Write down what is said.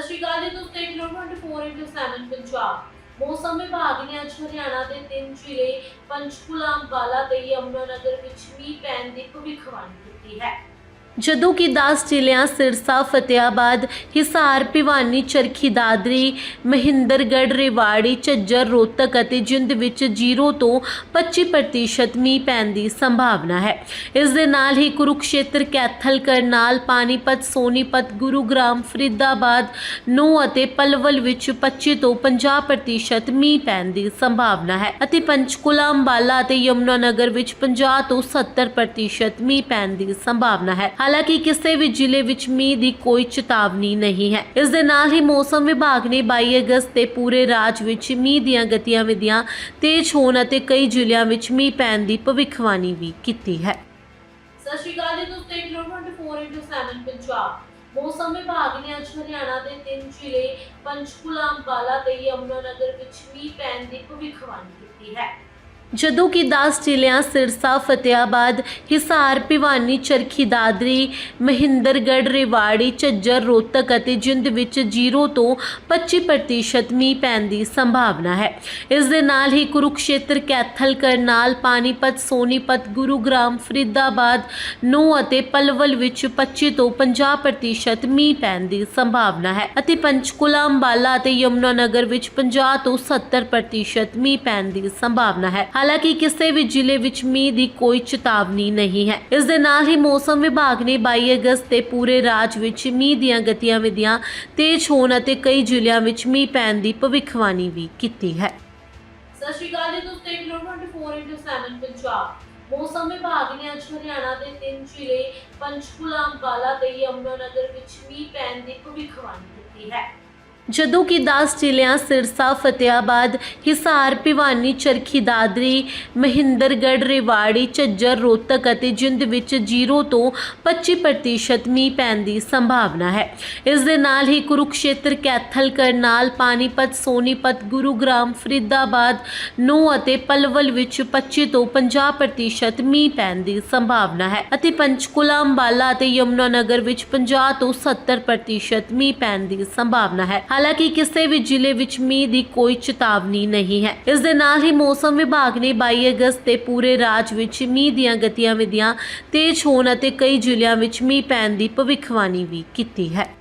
ਸਤਿ ਸ਼੍ਰੀ ਅਕਾਲ ਜੀ, ਤੁਸੀਂ ਦੇਖ ਰਹੇ ਹੋ 24 ਪੰਜਾਬ। ਮੌਸਮ ਵਿਭਾਗ ਨੇ ਅੱਜ ਹਰਿਆਣਾ ਦੇ ਤਿੰਨ ਜ਼ਿਲ੍ਹੇ ਪੰਚਕੂਲਾ, ਅੰਬਾਲਾ ਤੇ ਯਮੁਨਾਨਗਰ ਵਿੱਚ ਮੀਂਹ ਪੈਣ ਦੀ ਭਵਿੱਖਬਾਣੀ ਕੀਤੀ ਹੈ। ਜਦੋਂ ਕਿ 10 ਜ਼ਿਲ੍ਹਿਆਂ, ਸਿਰਸਾ ਫਤਿਆਬਾਦ ਹਿਸਾਰ, ਭਿਵਾਨੀ, ਚਰਖੀ, ਦਾਦਰੀ, ਮਹਿੰਦਰਗੜ੍ਹ, ਰੇਵਾੜੀ, ਝੱਜਰ, ਰੋਹਤਕ ਅਤੇ ਜਿੰਦ ਵਿੱਚ 0 ਤੋਂ 25% ਮੀਂਹ ਪੈਣ ਦੀ ਸੰਭਾਵਨਾ ਹੈ। ਇਸ ਦੇ ਨਾਲ ਹੀ ਕੁਰੂਕਸ਼ੇਤਰ ਕੈਥਲ ਕਰਨਾਲ ਪਾਨੀਪਤ ਸੋਨੀਪਤ, ਗੁਰੂਗ੍ਰਾਮ, ਫਰੀਦਾਬਾਦ ਨੂੰ ਅਤੇ ਪਲਵਲ ਵਿੱਚ 25 ਤੋਂ 50% ਮੀਂਹ ਪੈਣ ਦੀ ਸੰਭਾਵਨਾ ਹੈ ਅਤੇ ਪੰਚਕੂਲਾ, ਅੰਬਾਲਾ ਅਤੇ ਯਮੁਨਾਨਗਰ ਵਿੱਚ 50 ਤੋਂ 70% ਮੀਂਹ ਪੈਣ ਦੀ ਸੰਭਾਵਨਾ ਹੈ। ਹਾਲਾਂਕਿ ਕਿਸੇ ਵੀ ਜ਼ਿਲ੍ਹੇ ਵਿੱਚ ਮੀਂਹ ਦੀ ਕੋਈ ਚੇਤਾਵਨੀ ਨਹੀਂ ਹੈ। ਇਸ ਦੇ ਨਾਲ ਹੀ ਮੌਸਮ ਵਿਭਾਗ ਨੇ 22 ਅਗਸਤ ਤੇ ਪੂਰੇ ਰਾਜ ਵਿੱਚ ਮੀਂਹ ਦੀਆਂ ਗਤੀਵਿਧੀਆਂ ਤੇਜ਼ ਹੋਣ ਅਤੇ ਕਈ ਜ਼ਿਲ੍ਹਿਆਂ ਵਿੱਚ ਮੀਂਹ ਪੈਣ ਦੀ ਭਵਿੱਖਬਾਣੀ ਵੀ ਕੀਤੀ ਹੈ। ਸਤਿ ਸ਼੍ਰੀ ਅਕਾਲ ਜੀ, ਤੁਸੀਂ ਦੇਖ ਰਹੇ ਹੋ 24/7 ਪੰਜਾਬ। ਮੌਸਮ ਵਿਭਾਗ ਨੇ ਅੱਜ ਹਰਿਆਣਾ ਦੇ ਤਿੰਨ ਜ਼ਿਲ੍ਹੇ ਪੰਚਕੂਲਾ, ਅੰਬਾਲਾ ਤੇ ਯਮੁਨਾਨਗਰ ਵਿੱਚ ਮੀਂਹ ਪੈਣ ਦੀ ਭਵਿੱਖਬਾਣੀ ਕੀਤੀ ਹੈ। ਜਦੋਂ ਕਿ 10 ਜ਼ਿਲ੍ਹਿਆਂ ਸਿਰਸਾ ਫਤਿਆਬਾਦ ਹਿਸਾਰ, ਭਿਵਾਨੀ, ਚਰਖੀ, ਦਾਦਰੀ, ਮਹਿੰਦਰਗੜ੍ਹ, ਰਿਵਾੜੀ, ਝੱਜਰ, ਰੋਹਤਕ ਅਤੇ ਜਿੰਦ ਵਿੱਚ 0 ਤੋਂ 25% ਮੀਂਹ ਪੈਣ ਦੀ ਸੰਭਾਵਨਾ ਹੈ। ਇਸ ਦੇ ਨਾਲ ਹੀ ਕੁਰੂਕਸ਼ੇਤਰ ਕੈਥਲ ਕਰਨਾਲ ਪਾਨੀਪਤ ਸੋਨੀਪਤ, ਗੁਰੂਗ੍ਰਾਮ, ਫਰੀਦਾਬਾਦ, ਨੂੰ ਅਤੇ ਪਲਵਲ ਵਿੱਚ 25 ਤੋਂ 50% ਮੀਂਹ ਪੈਣ ਦੀ ਸੰਭਾਵਨਾ ਹੈ ਅਤੇ ਪੰਚਕੂਲਾ, ਅੰਬਾਲਾ ਅਤੇ ਯਮੁਨਾਨਗਰ ਵਿੱਚ 50 ਤੋਂ 70% ਮੀਂਹ ਪੈਣ ਦੀ ਸੰਭਾਵਨਾ ਹੈ। ਹਾਲਾਂਕਿ ਕਿਸੇ ਵੀ ਜ਼ਿਲ੍ਹੇ ਵਿੱਚ ਮੀਂਹ ਦੀ ਕੋਈ ਚੇਤਾਵਨੀ ਨਹੀਂ ਹੈ। ਇਸ ਦੇ ਨਾਲ ਹੀ ਮੌਸਮ ਵਿਭਾਗ ਨੇ 22 ਅਗਸਤ ਤੇ ਪੂਰੇ ਰਾਜ ਵਿੱਚ ਮੀਂਹ ਦੀਆਂ ਗਤੀਵਿਧੀਆਂ ਤੇਜ਼ ਹੋਣ ਅਤੇ ਕਈ ਜ਼ਿਲ੍ਹਿਆਂ ਵਿੱਚ ਮੀਂਹ ਪੈਣ ਦੀ ਭਵਿੱਖਬਾਣੀ ਵੀ ਕੀਤੀ ਹੈ। ਸਤਿ ਸ਼੍ਰੀ ਅਕਾਲ ਜੀ, ਤੁਸੀਂ ਦੇਖ ਰਹੇ ਹੋ 24 ਪੰਜਾਬ। ਮੌਸਮ ਵਿਭਾਗ ਨੇ ਅੱਜ ਹਰਿਆਣਾ ਦੇ ਤਿੰਨ ਜ਼ਿਲ੍ਹੇ ਪੰਚਕੂਲਾ, ਅੰਬਾਲਾ ਤੇ ਯਮੁਨਾਨਗਰ ਵਿੱਚ ਮੀਂਹ ਪੈਣ ਦੀ ਭਵਿੱਖਬਾਣੀ ਕੀਤੀ ਹੈ। ਜਦੋਂ ਕਿ 10 ਜ਼ਿਲ੍ਹਿਆਂ, ਸਿਰਸਾ ਫਤਿਆਬਾਦ ਹਿਸਾਰ, ਭਿਵਾਨੀ, ਚਰਖੀ, ਦਾਦਰੀ, ਮਹਿੰਦਰਗੜ੍ਹ, ਰੇਵਾੜੀ, ਝੱਜਰ, ਰੋਹਤਕ ਅਤੇ ਜਿੰਦ ਵਿੱਚ 0 ਤੋਂ 25% ਮੀਂਹ ਪੈਣ ਦੀ ਸੰਭਾਵਨਾ ਹੈ। ਇਸ ਦੇ ਨਾਲ ਹੀ ਕੁਰੂਕਸ਼ੇਤਰ ਕੈਥਲ ਕਰਨਾਲ ਪਾਨੀਪਤ ਸੋਨੀਪਤ, ਗੁਰੂਗ੍ਰਾਮ, ਫਰੀਦਾਬਾਦ ਨੂੰ ਅਤੇ ਪਲਵਲ ਵਿੱਚ 25 ਤੋਂ 50% ਮੀਂਹ ਪੈਣ ਦੀ ਸੰਭਾਵਨਾ ਹੈ ਅਤੇ ਪੰਚਕੂਲਾ, ਅੰਬਾਲਾ ਅਤੇ ਯਮੁਨਾਨਗਰ ਵਿੱਚ 50 ਤੋਂ 70% ਮੀਂਹ ਪੈਣ ਦੀ ਸੰਭਾਵਨਾ ਹੈ। ਹਾਲਾਂਕਿ ਕਿਸੇ ਵੀ ਜ਼ਿਲ੍ਹੇ ਵਿੱਚ ਮੀਂਹ ਦੀ ਕੋਈ ਚੇਤਾਵਨੀ ਨਹੀਂ ਹੈ। ਇਸ ਦੇ ਨਾਲ ਹੀ ਮੌਸਮ ਵਿਭਾਗ ਨੇ 22 ਅਗਸਤ ਤੇ ਪੂਰੇ ਰਾਜ ਵਿੱਚ ਮੀਂਹ ਦੀਆਂ ਗਤੀਵਿਧੀਆਂ ਤੇਜ਼ ਹੋਣ ਅਤੇ ਕਈ ਜ਼ਿਲ੍ਹਿਆਂ ਵਿੱਚ ਮੀਂਹ ਪੈਣ ਦੀ ਭਵਿੱਖਬਾਣੀ ਵੀ ਕੀਤੀ ਹੈ।